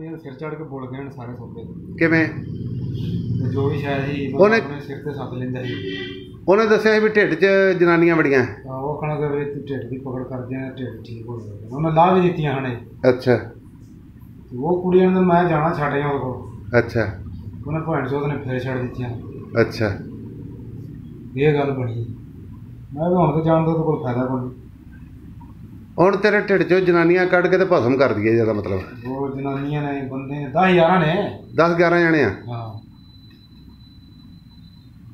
ਕੁੜੀਆਂ ਦੇ ਸਿਰ ਚੜ ਕੇ ਬੋਲ ਗਏ ਨੇ ਸਾਰੇ ਸੋਪੇ ਕਿਵੇਂ? ਤੇ ਜੋ ਵੀ ਸ਼ਾਇਦ ਹੀ ਉਹਨੇ- ਆਪਣੇ ਸਿਰ ਤੇ ਸੱਦ ਲੈਂਦਾ ਸੀ। ਉਹਨੇ ਦੱਸਿਆ ਸੀ ਵੀ ਢਿੱਡ 'ਚ ਜਨਾਨੀਆਂ ਬੜੀਆਂ ਤਾਂ ਉਹ ਕਿ ਵੀ ਤੂੰ ਢਿੱਡ ਦੀ ਪਕੜ ਕਰਦੇ ਆ ਢਿੱਡ ਠੀਕ ਹੋ ਜਾਏਗਾ ਉਹਨਾਂ ਲਾ ਵੀ ਦਿੱਤੀਆਂ ਹਣੇ। ਅੱਛਾ। ਉਹ ਕੁੜੀਆਂ ਨੇ ਮੈਂ ਜਾਣਾ ਛੱਡ ਗਿਆ ਉਹ ਕੋਲ। ਅੱਛਾ। ਉਹਨੇ ਭੈਣ ਚੋਦ ਨੇ ਫੇਰ ਛੱਡ ਦਿੱਤੀਆਂ। ਅੱਛਾ। ਇਹ ਗੱਲ ਬਣੀ। ਮੈਂ ਵੀ ਹੁਣ ਤਾਂ ਜਾਣ ਦਾ ਤਾਂ ਕੋਈ ਫਾਇਦਾ ਕੋਈ ਨਹੀਂ ਹੁਣ ਤੇਰੇ ਢਿੱਡ 'ਚੋਂ ਜਨਾਨੀਆਂ ਕੱਢ ਕੇ ਤੇ ਭਸਮ ਕਰ ਦਈਏ ਜਿਹਦਾ ਮਤਲਬ ਉਹ ਜਨਾਨੀਆਂ ਨੇ ਬੰਦੇ ਨੇ 10000 ਨੇ 10 11 ਜਣੇ ਆ ਹਾਂ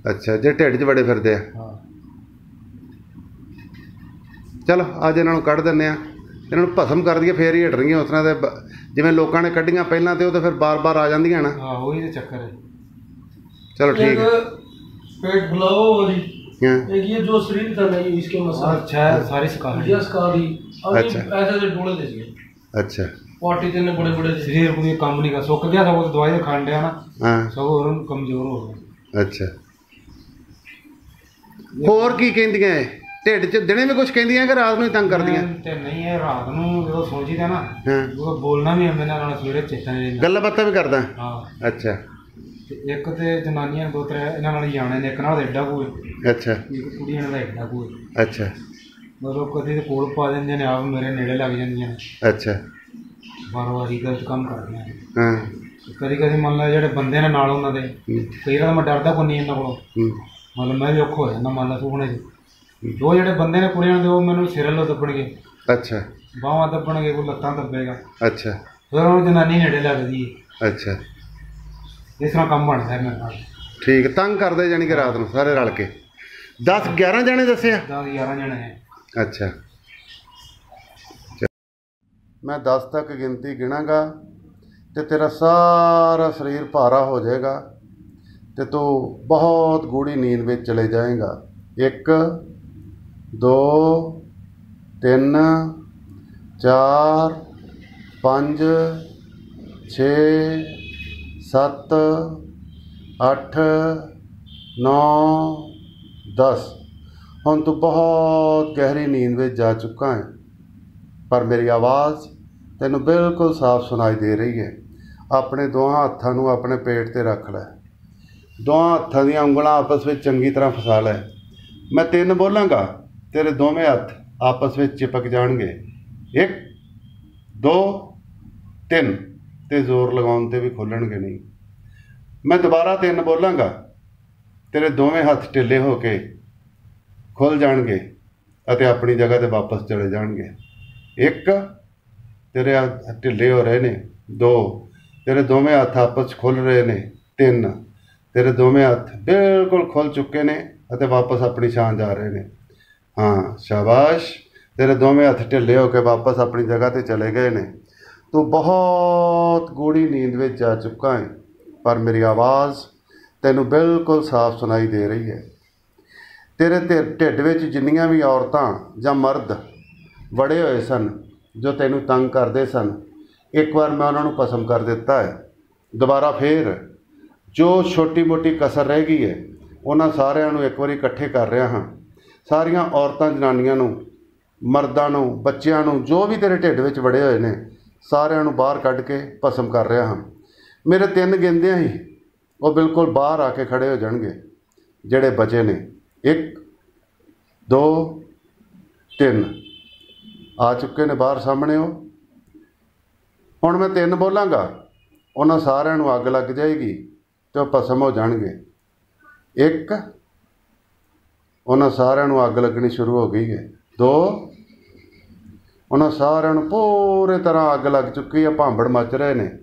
ਅੱਛਾ ਜੇ ਢਿੱਡ 'ਚ ਬੜੇ ਫਿਰਦੇ ਆ ਹਾਂ ਚਲੋ ਅੱਜ ਇਹਨਾਂ ਨੂੰ ਕੱਢ ਦਿੰਨੇ ਆ ਇਹਨਾਂ ਨੂੰ ਭਸਮ ਕਰ ਦਈਏ ਫੇਰ ਹੀ ਹਟਣਗੀਆਂ ਉਸ ਤਰ੍ਹਾਂ ਦੇ ਬ- ਜਿਵੇਂ ਲੋਕਾਂ ਨੇ ਕੱਢੀਆਂ ਪਹਿਲਾਂ ਤੇ ਉਹ ਤਾਂ ਫਿਰ ਬਾਰ-ਬਾਰ ਆ ਜਾਂਦੀਆਂ ਨਾ ਹਾਂ ਉਹੀ ਤੇ ਚੱਕਰ ਹੈ ਚਲੋ ਠੀਕ ਹੈ पेट बुलाओ और ਹਾਂ एक ये जो शरीर था नहीं इसके मसाज ਅੱਛਾ ਸਾਰੀ ਸਿਕਾਰੀ यस का दी अभी अच्छा। ऐसे ऐसे डोले दीजिए ਅੱਛਾ पार्टी देने बड़े बड़े दे ਸਰੀਰ ਕੋਈ ਕੰਮ ਨਹੀਂ ਕਰ ਸੁੱਕ ਗਿਆ ਤਾਂ ਉਹ ਦਵਾਈ ਖਾਣ ਡਿਆ ਨਾ ਹਾਂ ਸਭ ਹੋਰ ਕਮਜ਼ੋਰ ਹੋ ਗਿਆ ਅੱਛਾ ਹੋਰ ਕੀ ਕਹਿੰਦੀਆਂ ਇਹ ਢਿੱਡ 'ਚ ਦਿਨੇ ਵੀ ਕੁਝ ਕਹਿੰਦੀਆਂ ਕਿ ਰਾਤ ਨੂੰ ਹੀ ਤੰਗ ਕਰਦੀਆਂ ਤੇ ਨਹੀਂ ਇਹ ਰਾਤ ਨੂੰ ਜਦੋਂ ਸੋਚੀਦਾ ਨਾ ਹਾਂ ਉਹ ਬੋਲਣਾ ਵੀ ਮੇਰੇ ਨਾਲ ਸਵੇਰੇ ਚੇਤਾ ਨਹੀਂ ਰਹਿੰਦਾ ਗੱਲਾਂ ਬਾਤਾਂ ਵੀ ਕਰਦਾ ਹਾਂ ਅੱਛਾ ਤੇ ਇੱਕ ਤੇ ਜਨਾਨੀਆਂ ਦੋ ਤਰ੍ਹਾਂ ਇਹਨਾਂ ਨਾਲ ਹੀ ਜਾਣੇ ਨੇ ਇੱਕ ਨਾਲ ਤਾਂ ਐਡਾ ਕੋਈ ਅੱਛਾ ਇੱਕ ਕੁੜੀਆਂ ਨਾਲ ਤਾਂ ਐਡਾ ਕੋਈ ਅੱਛਾ ਮਤਲਬ ਕਦੇ ਕੋਲ ਪਾ ਦਿੰਦੇ ਨੇ ਆਪ ਮੇਰੇ ਨੇੜੇ ਲੱਗ ਜਾਂਦੀਆਂ ਨੇ। ਅੱਛਾ। ਵਾਰ ਵਾਰੀ ਗਲਤ ਕੰਮ ਕਰਦੀਆਂ ਨੇ। ਹਾਂ। ਕਦੀ ਕਦੀ ਮੰਨ ਲਾ ਜਿਹੜੇ ਬੰਦੇ ਨੇ ਨਾਲ ਉਹਨਾਂ ਦੇ ਕਈ ਵਾਰ ਮੈਂ ਡਰਦਾ ਕੋਈ ਨਹੀਂ ਇਹਨਾਂ ਕੋਲੋਂ। ਮਤਲਬ ਮੈਂ ਵੀ ਔਖਾ ਹੋ ਜਾਂਦਾ ਮੰਨ ਲਾ ਸੁਪਨੇ 'ਚ। ਉਹ ਜਿਹੜੇ ਬੰਦੇ ਨੇ ਕੁੜੀਆਂ ਦੇ ਉਹ ਮੈਨੂੰ ਸਿਰ ਲੋ ਦੱਬਣਗੇ। ਅੱਛਾ। ਬਾਹਾਂ ਦੱਬਣਗੇ ਕੋਈ ਲੱਤਾਂ ਦੱਬੇਗਾ। ਅੱਛਾ। ਫਿਰ ਉਹ ਜਨਾਨੀ ਨੇੜੇ ਲੱਗਦੀ ਹੈ ਅੱਛਾ। ਇਸ ਤਰ੍ਹਾਂ ਕੰਮ ਬਣਦਾ ਹੈ ਮੇਰੇ ਨਾਲ। ਠੀਕ ਤੰਗ ਕਰਦੇ ਜਾਨੀ ਕਿ ਰਾਤ ਨੂੰ ਸਾਰੇ ਰਲ ਕੇ। 10 11 ਜਣੇ ਦੱਸਿਆ 10 11 ਜਣੇ ਹੈ ਅੱਛਾ। ਮੈਂ 10 ਤੱਕ ਗਿਣਤੀ ਗਿਣਾਂਗਾ ਤੇ ਤੇਰਾ ਸਾਰਾ ਸਰੀਰ ਭਾਰਾ ਹੋ ਜਾਏਗਾ ਤੇ ਤੂੰ ਬਹੁਤ ਗੂੜੀ ਨੀਂਦ ਵਿੱਚ ਚਲੇ ਜਾਏਗਾ। 1 2 3 4 5 6 7 8 9 10 ਹੁਣ ਤੂੰ ਬਹੁਤ ਗਹਿਰੀ ਨੀਂਦ ਵਿੱਚ ਜਾ ਚੁੱਕਾ ਹੈ, ਪਰ ਮੇਰੀ ਆਵਾਜ਼ ਤੈਨੂੰ ਬਿਲਕੁਲ ਸਾਫ਼ ਸੁਣਾਈ ਦੇ ਰਹੀ ਹੈ। ਆਪਣੇ ਦੋਹਾਂ ਹੱਥਾਂ ਨੂੰ ਆਪਣੇ ਪੇਟ ਤੇ ਰੱਖ ਲੈ। ਦੋਹਾਂ ਹੱਥਾਂ ਦੀਆਂ ਉਂਗਲਾਂ ਆਪਸ ਵਿੱਚ ਚੰਗੀ ਤਰ੍ਹਾਂ ਫਸਾ ਲੈ। ਮੈਂ ਤਿੰਨ ਬੋਲਾਂਗਾ, ਤੇਰੇ ਦੋਵੇਂ ਹੱਥ ਆਪਸ ਵਿੱਚ ਚਿਪਕ ਜਾਣਗੇ। ਇੱਕ, ਦੋ, ਤਿੰਨ, ਤੇ ਜ਼ੋਰ ਲਗਾਉਣ ਤੇ ਵੀ ਖੋਲਣਗੇ ਨਹੀਂ। ਮੈਂ ਦੁਬਾਰਾ ਤਿੰਨ ਬੋਲਾਂਗਾ, ਤੇਰੇ ਦੋਵੇਂ ਹੱਥ ਢਿੱਲੇ ਹੋ ਕੇ ਖੁੱਲ ਜਾਣਗੇ ਅਤੇ ਆਪਣੀ ਜਗ੍ਹਾ ਤੇ ਵਾਪਸ ਚਲੇ ਜਾਣਗੇ। ਇੱਕ ਤੇਰੇ ਢਿੱਲੇ ਹੋ ਰਹੇ ਨੇ, ਦੋ ਤੇਰੇ ਦੋਵੇਂ ਹੱਥ ਆਪਸ 'ਚ ਖੁੱਲ ਰਹੇ ਨੇ, ਤਿੰਨ ਤੇਰੇ ਦੋਵੇਂ ਹੱਥ ਬਿਲਕੁਲ ਖੁੱਲ ਚੁੱਕੇ ਨੇ ਅਤੇ ਵਾਪਸ ਆਪਣੀ ਛਾਂ ਜਾ ਰਹੇ ਨੇ। ਹਾਂ, ਸ਼ਾਬਾਸ਼, ਤੇਰੇ ਦੋਵੇਂ ਹੱਥ ਢਿੱਲੇ ਹੋ ਕੇ ਵਾਪਸ ਆਪਣੀ ਜਗ੍ਹਾ ਤੇ ਚਲੇ ਗਏ ਨੇ। ਤੂੰ ਬਹੁਤ ਗੂੜੀ ਨੀਂਦ ਵਿੱਚ ਜਾ ਚੁੱਕਾ ਹੈ, ਪਰ ਮੇਰੀ ਆਵਾਜ਼ ਤੈਨੂੰ ਬਿਲਕੁਲ ਸਾਫ਼ ਸੁਣਾਈ ਦੇ ਰਹੀ ਹੈ। ਤੇਰੇ ਢਿ- ਢਿੱਡ ਵਿੱਚ ਜਿੰਨੀਆਂ ਵੀ ਔਰਤਾਂ ਜਾਂ ਮਰਦ ਵੜੇ ਹੋਏ ਸਨ, ਜੋ ਤੈਨੂੰ ਤੰਗ ਕਰਦੇ ਸਨ, ਇੱਕ ਵਾਰ ਮੈਂ ਉਹਨਾਂ ਨੂੰ ਪਸੰਦ ਕਰ ਦਿੱਤਾ ਹੈ। ਦੁਬਾਰਾ ਫੇਰ ਜੋ ਛੋਟੀ ਮੋਟੀ ਕਸਰ ਰਹਿ ਗਈ ਹੈ, ਉਹਨਾਂ ਸਾਰਿਆਂ ਨੂੰ ਇੱਕ ਵਾਰੀ ਇਕੱਠੇ ਕਰ ਰਿਹਾ ਹਾਂ। ਸਾਰੀਆਂ ਔਰਤਾਂ, ਜਨਾਨੀਆਂ ਨੂੰ, ਮਰਦਾਂ ਨੂੰ, ਬੱਚਿਆਂ ਨੂੰ, ਜੋ ਵੀ ਤੇਰੇ ਢਿੱਡ ਵਿੱਚ ਵੜੇ ਹੋਏ ਨੇ, ਸਾਰਿਆਂ ਨੂੰ ਬਾਹਰ ਕੱਢ ਕੇ ਭਸਮ ਕਰ ਰਿਹਾ ਹਾਂ। ਮੇਰੇ ਤਿੰਨ ਗਿੰਦਿਆਂ ਹੀ ਉਹ ਬਿਲਕੁਲ ਬਾਹਰ ਆ ਕੇ ਖੜੇ ਹੋ ਜਾਣਗੇ, ਜਿਹੜੇ ਬਚੇ ਨੇ। ਇੱਕ, ਦੋ, ਤਿੰਨ। ਆ ਚੁੱਕੇ ਨੇ ਬਾਹਰ ਸਾਹਮਣੇ ਉਹ। ਹੁਣ ਮੈਂ ਤਿੰਨ ਬੋਲਾਂਗਾ। ਉਹਨਾਂ ਸਾਰਿਆਂ ਨੂੰ ਅੱਗ ਲੱਗ ਜਾਏਗੀ ਤੇ ਉਹ ਭਸਮ ਹੋ ਜਾਣਗੇ। ਇੱਕ, ਉਹਨਾਂ ਸਾਰਿਆਂ ਨੂੰ ਅੱਗ ਲੱਗਣੀ ਸ਼ੁਰੂ ਹੋ ਗਈ ਹੈ। ਦੋ, ਉਹਨਾਂ ਸਾਰਿਆਂ ਨੂੰ ਪੂਰੇ ਤਰ੍ਹਾਂ ਅੱਗ ਲੱਗ ਚੁੱਕੀ ਹੈ, ਭਾਂਬੜ ਮੱਚ ਰਹੇ ਨੇ।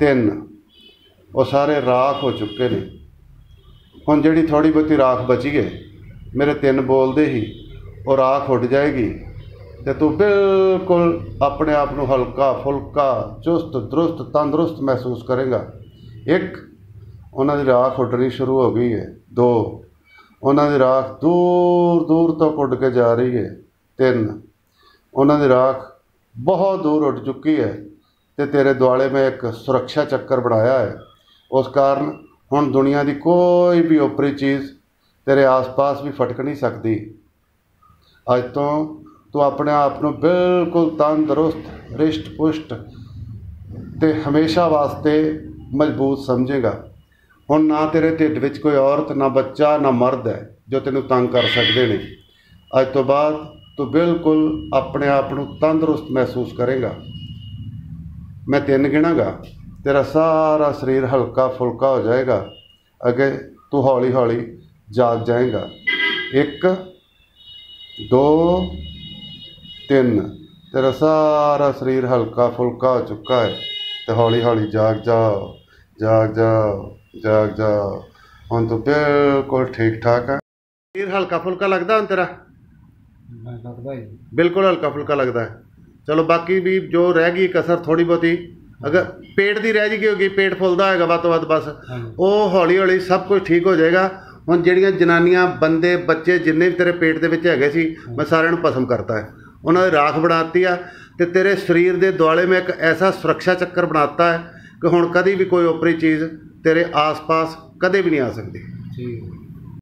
ਤਿੰਨ, ਉਹ ਸਾਰੇ ਰਾਖ ਹੋ ਚੁੱਕੇ ਨੇ। ਹੁਣ ਜਿਹੜੀ ਥੋੜੀ ਬਹੁਤੀ ਰਾਖ ਬਚੀ ਹੈ ਮੇਰੇ ਤਿੰਨ ਬੋਲਦੇ ਹੀ, ਉਹ ਰਾਖ ਉੱਡ ਜਾਏਗੀ ਤੇ ਤੂੰ ਬਿਲਕੁਲ ਆਪਣੇ ਆਪ ਨੂੰ ਹਲਕਾ ਫੁਲਕਾ ਚੁਸਤ, ਦਰੁਸਤ, ਤੰਦਰੁਸਤ ਮਹਿਸੂਸ ਕਰੇਗਾ। ਇੱਕ, ਉਹਨਾਂ ਦੀ ਰਾਖ ਉੱਡਣੀ ਸ਼ੁਰੂ ਹੋ ਗਈ ਹੈ। ਦੋ, ਉਹਨਾਂ ਦੀ ਰਾਖ ਦੂਰ ਦੂਰ ਤੱਕ ਉੱਡ ਕੇ ਜਾ ਰਹੀ ਹੈ। ਤਿੰਨ, ਉਹਨਾਂ ਦੀ ਰਾਖ ਬਹੁਤ ਦੂਰ ਉੱਡ ਚੁੱਕੀ ਹੈ ਤੇ ਤੇਰੇ ਦੁਆਲੇ ਮੈਂ ਇੱਕ ਸੁਰੱਖਿਆ ਚੱਕਰ ਬਣਾਇਆ ਹੈ। ਉਸ ਕਾਰਨ ਹੁਣ ਦੁਨੀਆ ਦੀ ਕੋਈ ਵੀ ਓਪਰੀ ਚੀਜ਼ ਤੇਰੇ ਆਸ-ਪਾਸ ਵੀ ਫਟਕ ਨਹੀਂ ਸਕਦੀ। ਅੱਜ ਤੋਂ ਤੂੰ ਆਪਣੇ ਆਪ ਨੂੰ ਬਿਲਕੁਲ ਤੰਦਰੁਸਤ, ਰਿਸ਼ਟ ਪੁਸ਼ਟ ਤੇ ਹਮੇਸ਼ਾ ਵਾਸਤੇ ਮਜ਼ਬੂਤ ਸਮਝੇਗਾ। ਹੁਣ ਨਾ ਤੇਰੇ ਢਿੱਡ ਵਿੱਚ ਕੋਈ ਔਰਤ, ਨਾ ਬੱਚਾ, ਨਾ ਮਰਦ ਹੈ ਜੋ ਤੈਨੂੰ ਤੰਗ ਕਰ ਸਕਦੇ ਨੇ। ਅੱਜ ਤੋਂ ਬਾਅਦ ਤੂੰ ਬਿਲਕੁਲ ਆਪਣੇ ਆਪ ਨੂੰ ਤੰਦਰੁਸਤ ਮਹਿਸੂਸ ਕਰੇਗਾ। ਮੈਂ ਤਿੰਨ ਗਿਣਾਂਗਾ। ਤੇਰਾ ਸਾਰਾ ਸਰੀਰ ਹਲਕਾ ਫੁਲਕਾ ਹੋ ਜਾਏਗਾ। ਅੱਗੇ ਤੂੰ ਹੌਲੀ ਹੌਲੀ ਜਾਗ ਜਾਏਗਾ। ਇੱਕ ਦੋ ਤਿੰਨ। ਤੇਰਾ ਸਾਰਾ ਸਰੀਰ ਹਲਕਾ ਫੁਲਕਾ ਹੋ ਚੁੱਕਾ ਹੈ ਤੇ ਹੌਲੀ ਹੌਲੀ ਜਾਗ ਜਾਓ ਜਾਗ ਜਾਓ ਜਾਗ ਜਾਓ। ਹੁਣ ਤੂੰ ਬਿਲਕੁਲ ਠੀਕ ਠਾਕ ਹੈ। ਸਰੀਰ ਹਲਕਾ ਫੁਲਕਾ ਲੱਗਦਾ ਹੁਣ ਤੇਰਾ? ਲੱਗਦਾ ਬਿਲਕੁਲ ਹਲਕਾ ਫੁਲਕਾ ਲੱਗਦਾ ਹੈ। ਚਲੋ ਬਾਕੀ ਵੀ ਜੋ ਰਹਿ ਗਈ ਕਸਰ ਥੋੜੀ ਬਹੁਤੀ ਅਗਰ ਪੇਟ ਦੀ ਰਹਿ ਜੀ ਹੋਗੀ ਪੇਟ ਫੁੱਲਦਾ ਹੋਏਗਾ ਵੱਧ ਤੋਂ ਵੱਧ ਬਸ। ਉਹ ਹੌਲੀ ਹੌਲੀ ਸਭ ਕੁਝ ਠੀਕ ਹੋ ਜਾਏਗਾ। ਹੁਣ ਜਿਹੜੀਆਂ ਜਨਾਨੀਆਂ ਬੰਦੇ ਬੱਚੇ ਜਿੰਨੇ ਵੀ ਤੇਰੇ ਪੇਟ ਦੇ ਵਿੱਚ ਹੈਗੇ ਸੀ ਮੈਂ ਸਾਰਿਆਂ ਨੂੰ ਭਸਮ ਕਰਤਾ ਹੈ। ਉਹਨਾਂ ਦੀ ਰਾਖ ਬਣਾਤੀ ਆ ਤੇ ਤੇਰੇ ਸਰੀਰ ਦੇ ਦੁਆਲੇ ਮੈਂ ਇੱਕ ਐਸਾ ਸੁਰੱਖਿਆ ਚੱਕਰ ਬਣਾਤਾ ਹੈ ਕਿ ਹੁਣ ਕਦੀ ਵੀ ਕੋਈ ਓਪਰੀ ਚੀਜ਼ ਤੇਰੇ ਆਸ-ਪਾਸ ਕਦੇ ਵੀ ਨਹੀਂ ਆ ਸਕਦੀ। ਠੀਕ